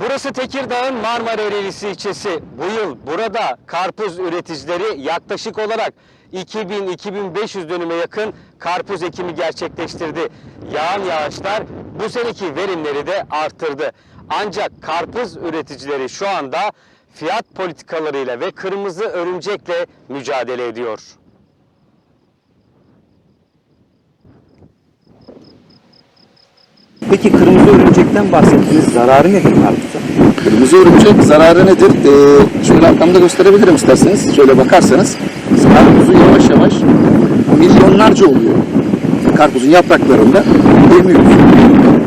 Burası Tekirdağ'ın Marmara Ereğlisi ilçesi. Bu yıl burada karpuz üreticileri yaklaşık olarak 2000-2500 dönüme yakın karpuz ekimi gerçekleştirdi. Yağan yağışlar bu seneki verimleri de arttırdı. Ancak karpuz üreticileri şu anda fiyat politikalarıyla ve kırmızı örümcekle mücadele ediyor. Peki kırmızı örümcekten bahsettiniz. Zararı nedir karpuza? Kırmızı örümcek zararı nedir? Ee, şöyle arkamda gösterebilirim isterseniz. Şöyle bakarsanız karpuzu yavaş yavaş milyonlarca oluyor. Karpuzun yapraklarında emiyor.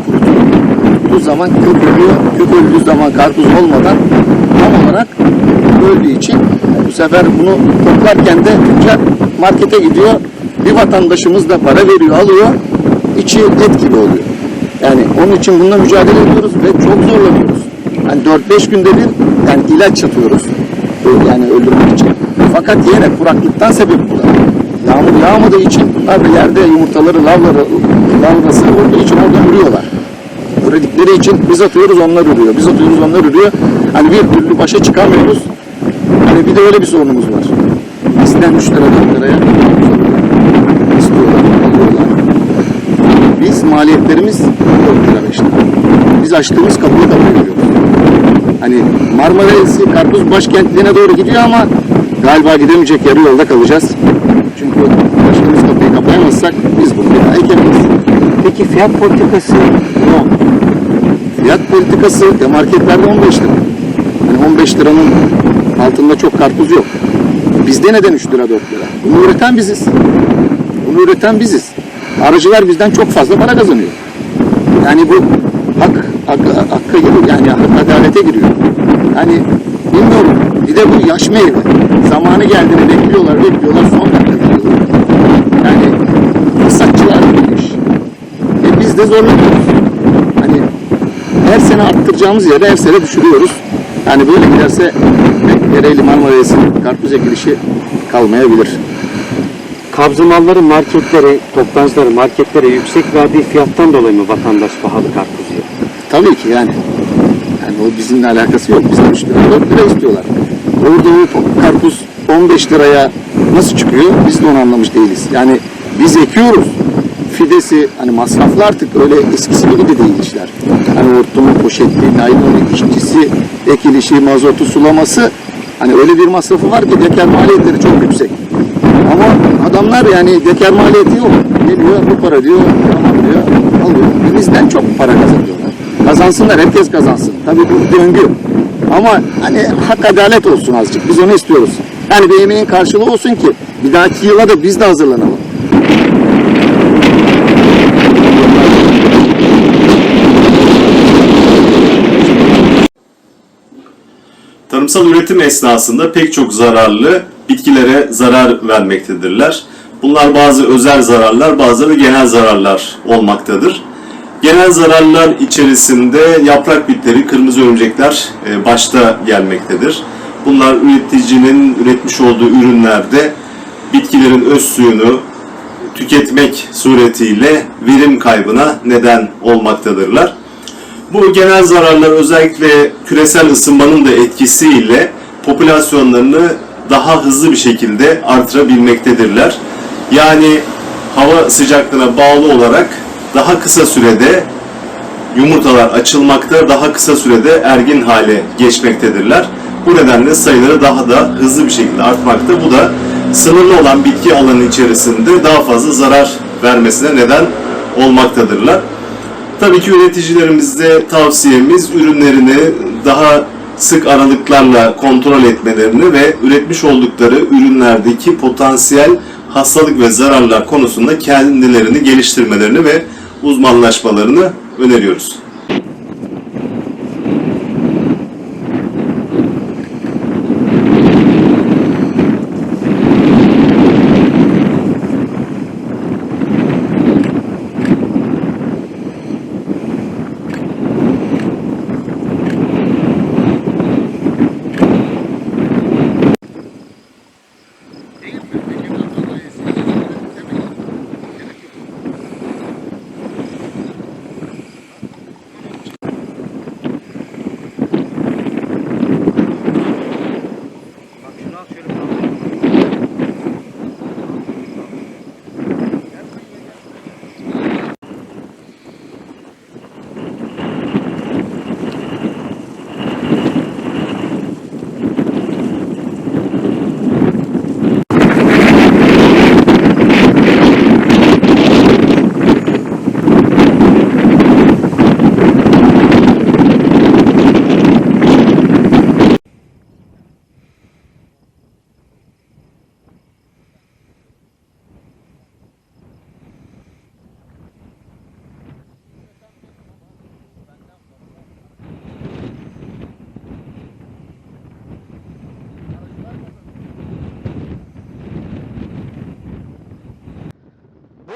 Kurutuyor. zaman kök ölüyor. Kök öldüğü zaman karpuz olmadan tam olarak öldüğü için bu sefer bunu toplarken de tüccar markete gidiyor. Bir vatandaşımız da para veriyor, alıyor. İçi et gibi oluyor. Yani onun için bununla mücadele ediyoruz ve çok zorlanıyoruz. Hani 4-5 günde bir yani ilaç satıyoruz. Yani öldürmek için. Fakat yine kuraklıktan sebep bu. Yağmur yağmadığı için bunlar da yerde yumurtaları, lavları, lavrası olduğu için orada ürüyorlar. Üredikleri için biz atıyoruz onlar ürüyor. Biz atıyoruz onlar ürüyor. Hani bir türlü başa çıkamıyoruz. Hani bir de öyle bir sorunumuz var. Eskiden 3 lira 4 liraya istiyorlar, alıyorlar. Biz maliyetlerimiz 4 lira 5 lira. Biz açtığımız kapıyı kapatıyoruz. Hani Marmara Elisi karpuz başkentliğine doğru gidiyor ama galiba gidemeyecek yarı yolda kalacağız. Çünkü açtığımız kapıyı kapayamazsak biz bunu bir daha ekemeyiz. Peki fiyat politikası ne oldu? Fiyat politikası ya marketlerde 15 lira. Hani 15 liranın altında çok karpuz yok. Bizde neden 3 lira 4 lira? Bunu üreten biziz. Bunu üreten biziz. Aracılar bizden çok fazla para kazanıyor. Yani bu hak, hak hakka giriyor. Yani adalete giriyor. Yani bilmiyorum. Bir de bu yaş meyve. Zamanı geldiğini bekliyorlar, bekliyorlar. Son dakikada alıyorlar. Yani fırsatçılar bu iş. E biz de zorlanıyoruz. Hani her sene arttıracağımız yere her sene düşürüyoruz. Yani böyle giderse Ereğli Marmara'sının karpuz ekilişi kalmayabilir. Kabze malları marketlere, toptancıları marketlere yüksek verdiği fiyattan dolayı mı vatandaş pahalı karpuz yiyor? Tabii ki yani. Yani o bizimle alakası yok. Bizden 3 lira 4 lira istiyorlar. Orada o karpuz 15 liraya nasıl çıkıyor? Biz de onu anlamış değiliz. Yani biz ekiyoruz. Fidesi hani masraflı artık öyle eskisi gibi de değil işler. Hani hortumu, poşetli, naylonu, işçisi, ekilişi, mazotu, sulaması hani öyle bir masrafı var ki dekar maliyetleri çok yüksek. Ama adamlar yani dekar maliyeti yok. Geliyor bu para diyor, tamam diyor, alıyor. E Bizden çok para kazanıyorlar. Kazansınlar, herkes kazansın. Tabii bu döngü. Ama hani hak adalet olsun azıcık. Biz onu istiyoruz. Yani bir emeğin karşılığı olsun ki bir dahaki yıla da biz de hazırlanalım. Tarımsal üretim esnasında pek çok zararlı bitkilere zarar vermektedirler. Bunlar bazı özel zararlar, bazıları genel zararlar olmaktadır. Genel zararlar içerisinde yaprak bitleri, kırmızı örümcekler e, başta gelmektedir. Bunlar üreticinin üretmiş olduğu ürünlerde bitkilerin öz suyunu tüketmek suretiyle verim kaybına neden olmaktadırlar. Bu genel zararlar özellikle küresel ısınmanın da etkisiyle popülasyonlarını daha hızlı bir şekilde artırabilmektedirler. Yani hava sıcaklığına bağlı olarak daha kısa sürede yumurtalar açılmakta, daha kısa sürede ergin hale geçmektedirler. Bu nedenle sayıları daha da hızlı bir şekilde artmakta. Bu da sınırlı olan bitki alanı içerisinde daha fazla zarar vermesine neden olmaktadırlar. Tabii ki üreticilerimize tavsiyemiz ürünlerini daha sık aralıklarla kontrol etmelerini ve üretmiş oldukları ürünlerdeki potansiyel hastalık ve zararlar konusunda kendilerini geliştirmelerini ve uzmanlaşmalarını öneriyoruz.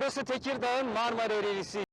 Burası Tekirdağ'ın Marmara Ereğlisi